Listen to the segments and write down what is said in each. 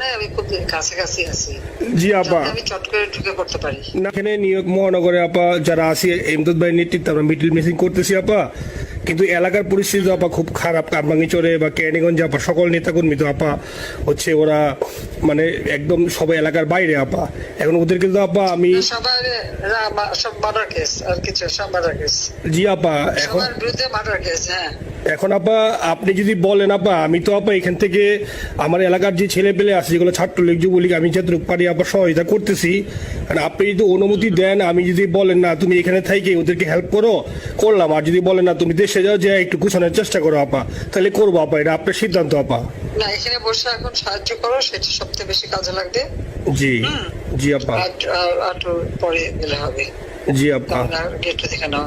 নেই আমি খুব কাছাকাছি আছি। জি আপা। আমি চট করে ঢুকে পড়তে পারি। এখানে নিয়োগ মহানগরে আপা যারা আছি এমদাদ ভাই নেতৃত্বে আমরা মিডিল মিসিং করতেছি আপা। কিন্তু এলাকার পরিস্থিতি আপা খুব খারাপ। কারবাঙ্গিচরে বা ক্যানিগঞ্জে আপা সকল নেতাকর্মী তো আপা হচ্ছে ওরা মানে একদম সবাই এলাকার বাইরে আপা। এখন ওদের কিন্তু আপা আমি জি আপা এখন বিরুদ্ধে মার্ডার কেস হ্যাঁ। এখন আপা আপনি যদি বলেন আপা আমি তো আপা এখান থেকে আমার এলাকার যে ছেলে পেলে আছে যেগুলো ছাত্রলীগ যুবলীগ আমি যতটুকু পারি আপা সহায়তা করতেছি আর আপনি যদি অনুমতি দেন আমি যদি বলেন না তুমি এখানে থাইকে ওদেরকে হেল্প করো করলাম। আর যদি বলেন না তুমি দেশে যাও যে একটু গুছানোর চেষ্টা করো আপা তাহলে করব আপা এটা আপনার সিদ্ধান্ত আপা। না এখানে বসে এখন সাহায্য করো সেটা সবচেয়ে বেশি কাজে লাগবে। জি জি আপা। আর পরে হবে। জি আপা। গেটটা দেখে নাও।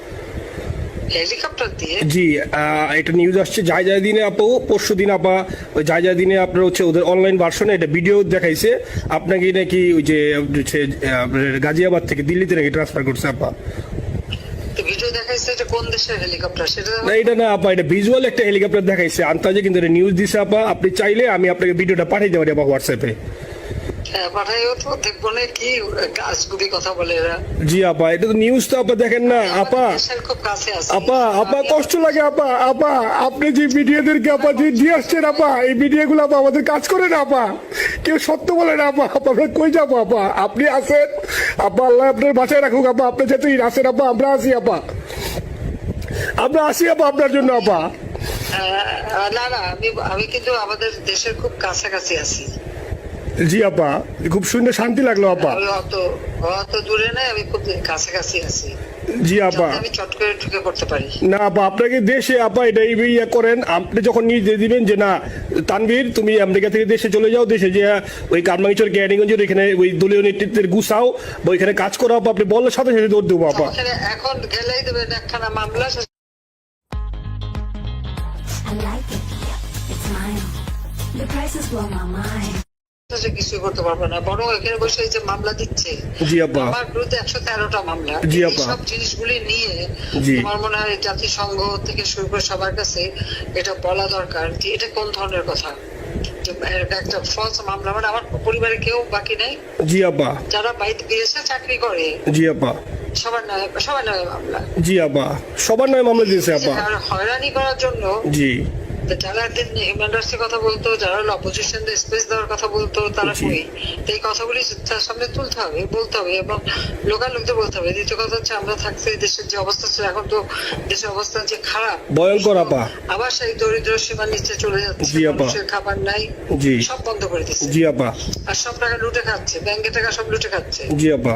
হেলিকপ্টার দিয়ে? জি একটা নিউজ আসছে যায় যায় দিনে আপু পরশু দিন আপা ওই যায় যায় দিনে আপনার হচ্ছে ওদের অনলাইন ভার্সনে এটা ভিডিও দেখাইছে। আপনাকে নাকি ওই যে গাজিয়াবাদ থেকে দিল্লিতে নাকি ট্রান্সফার করছে আপা। ভিডিও দেখাইছে যে কোন দেশের হেলিকপ্টার? সেটা না এটা না আপা এটা ভিজুয়াল একটা হেলিকপ্টার দেখাইছে। আন্তাজে কিন্তু এটা নিউজ দিছে আপা। আপনি চাইলে আমি আপনাকে ভিডিওটা পাঠিয়ে দেবো আপা হোয়াটসঅ্যাপে জি আপা এটা তো নিউজ তো আপা দেখেন না। আপা আমাদের দেশের খুব কাছে আছে। আপা আপা কষ্ট লাগে আপা আপা আপনি যে আপা যে দিয়ে আসছেন আপা এই ভিডিও গুলো আপা আমাদের কাজ করে না আপা। কেউ সত্য বলে না আপা। আপা আমরা কই যাব আপা? আপনি আছেন? আপা আল্লাহ আপনার বাঁচায় রাখুক আপা। আপনি যেহেতু আছেন আপা আমরা আছি আপা। আমরা আসি আপা আপনার জন্য আপা। না না আমি আমি কিন্তু আমাদের দেশের খুব কাছাকাছি আছি। জি আপা খুব শুনে শান্তি লাগল আপা অত অত দূরে নাই আমি খুব কাছাকাছি আছি জি আপা আমি চট করে ঢুকে পড়তে পারি না আপা আপনাকে দেশে আপা এটা এই ইয়ে করেন আপনি যখন নিয়ে দিবেন যে না তানভীর তুমি আমেরিকা থেকে দেশে চলে যাও দেশে যে ওই কারমাঙ্গিচর গ্যানিগঞ্জের এখানে ওই দলীয় নেতৃত্বের গুছাও বা ওইখানে কাজ করো আপা আপনি বললে সাথে সাথে দৌড় দেবো আপা এখন গেলেই দেবেন একখানা মামলা I like it. It's mine. The prices blow my mind. সে কিছু করতে পারবে না। বরং এখানে বসে যে মামলা দিচ্ছে জি আপা। আমার বিরুদ্ধে একশো তেরোটা মামলা। জি আপা। সব জিনিসগুলি নিয়ে আমার মনে হয় জাতিসংঘ থেকে শুরু করে সবার কাছে এটা বলা দরকার যে এটা কোন ধরনের কথা? একটা ফলস মামলা মানে আমার পরিবারে কেউ বাকি নেই? জি আপা। যারা বাইরে বিদেশে চাকরি করে। জি আপা। সবার নয় সবার নয় মামলা। জি আপা। সবার নয় মামলা দিয়েছে আপা। আর হয়রানি করার জন্য জি। যারা একদিন হিউম্যান রাইটস কথা বলতো যারা হলো অপোজিশন স্পেস দেওয়ার কথা বলতো তারা কই? তো এই কথাগুলি তার সামনে তুলতে হবে বলতে হবে এবং লোকাল লোকদের বলতে হবে। দ্বিতীয় কথা হচ্ছে আমরা থাকতে দেশের যে অবস্থা ছিল এখন তো দেশের অবস্থা যে খারাপ ভয়ঙ্কর আপা। আবার সেই দরিদ্র সীমার নিচে চলে যাচ্ছে মানুষের খাবার নাই সব বন্ধ করে দিচ্ছে। জি আপা। আর সব টাকা লুটে খাচ্ছে ব্যাংকে টাকা সব লুটে খাচ্ছে। জি আপা।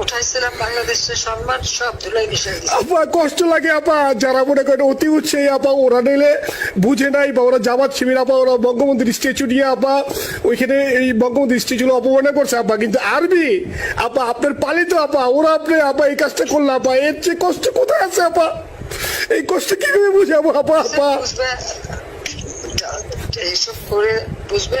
উঠাইছিলাম বাংলাদেশের সম্মান সব ধুলাই মিশাই আপা কষ্ট লাগে আপা। যারা মনে করেন অতি উৎসাহী আপা ওরা নিলে বুঝে নাই বা ওরা জামাত শিবির আপা ওরা বঙ্গবন্ধুর স্ট্যাচু নিয়ে আপা ওইখানে এই করছে আপা। কিন্তু আরবি আপা আপনার পালিত আপা ওরা আপনি আপা এই কাজটা করল আপা এর চেয়ে কষ্ট কোথায় আছে আপা? এই কষ্ট কীভাবে বুঝাবো আপা? আপা এইসব করে বুঝবে।